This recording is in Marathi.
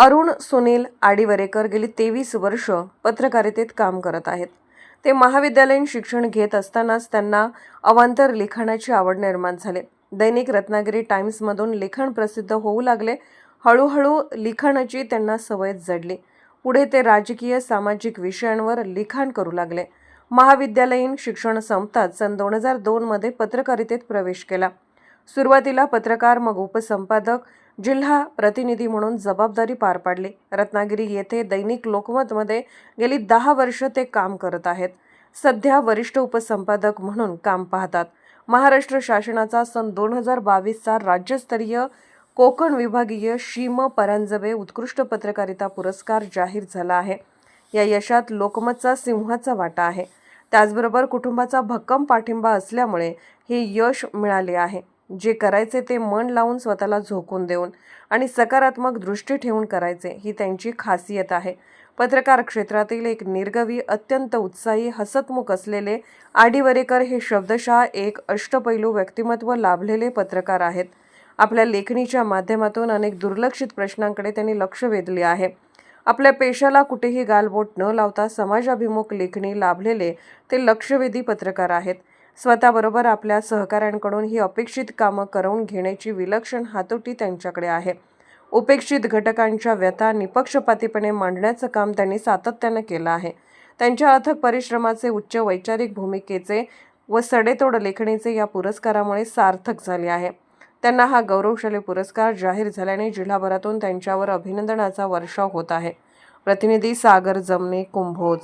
अरुण सुनील आडिवरेकर गेली तेवीस वर्ष पत्रकारितेत काम करत आहेत. ते महाविद्यालयीन शिक्षण घेत असतानाच त्यांना अवांतर लिखाणाची आवड निर्माण झाली. दैनिक रत्नागिरी टाइम्समधून लिखाण प्रसिद्ध होऊ लागले. हळूहळू लिखाणाची त्यांना सवय जडली. पुढे ते राजकीय सामाजिक विषयांवर लिखाण करू लागले. महाविद्यालयीन शिक्षण संपताच सन दोन हजार दोनमध्ये पत्रकारितेत प्रवेश केला. सुरुवातीला पत्रकार मग उपसंपादक जिल्हा प्रतिनिधी म्हणून जबाबदारी पार पाडली. रत्नागिरी येथे दैनिक लोकमतमध्ये गेली दहा वर्ष ते काम करत आहेत. सध्या वरिष्ठ उपसंपादक म्हणून काम पाहतात. महाराष्ट्र शासनाचा सन दोन हजार बावीसचा राज्यस्तरीय कोकण विभागीय शीम परांजबे उत्कृष्ट पत्रकारिता पुरस्कार जाहीर झाला आहे. या यशात लोकमतचा सिंहाचा वाटा आहे. त्याचबरोबर कुटुंबाचा भक्कम पाठिंबा असल्यामुळे हे यश मिळाले आहे. जे करायचे ते मन लावून स्वतःला झोकून देऊन आणि सकारात्मक दृष्टी ठेवून करायचे ही त्यांची खासियत आहे. पत्रकार क्षेत्रातील एक निर्गवी अत्यंत उत्साही हसतमुख असलेले आडिवरेकर हे शब्दशः एक अष्टपैलू व्यक्तिमत्व लाभलेले पत्रकार आहेत. आपल्या लेखणीच्या माध्यमातून अनेक दुर्लक्षित प्रश्नांकडे त्यांनी लक्ष वेधले आहे. आपल्या पेशाला कुठेही गालबोट न लावता समाजाभिमुख लेखणी लाभलेले ते लक्षवेधी पत्रकार आहेत. स्वतःबरोबर आपल्या सहकाऱ्यांकडून ही अपेक्षित कामं करवून घेण्याची विलक्षण हातोटी त्यांच्याकडे आहे. उपेक्षित घटकांच्या व्यथा निपक्षपातीपणे मांडण्याचं काम त्यांनी सातत्यानं केलं आहे. त्यांच्या अथक परिश्रमाचे उच्च वैचारिक भूमिकेचे व सडेतोड लेखणीचे या पुरस्कारामुळे सार्थक झाले आहे. त्यांना हा गौरवशाली पुरस्कार जाहीर झाल्याने जिल्हाभरातून त्यांच्यावर अभिनंदनाचा वर्षाव होत आहे. प्रतिनिधी सागर जमने कुंभोज.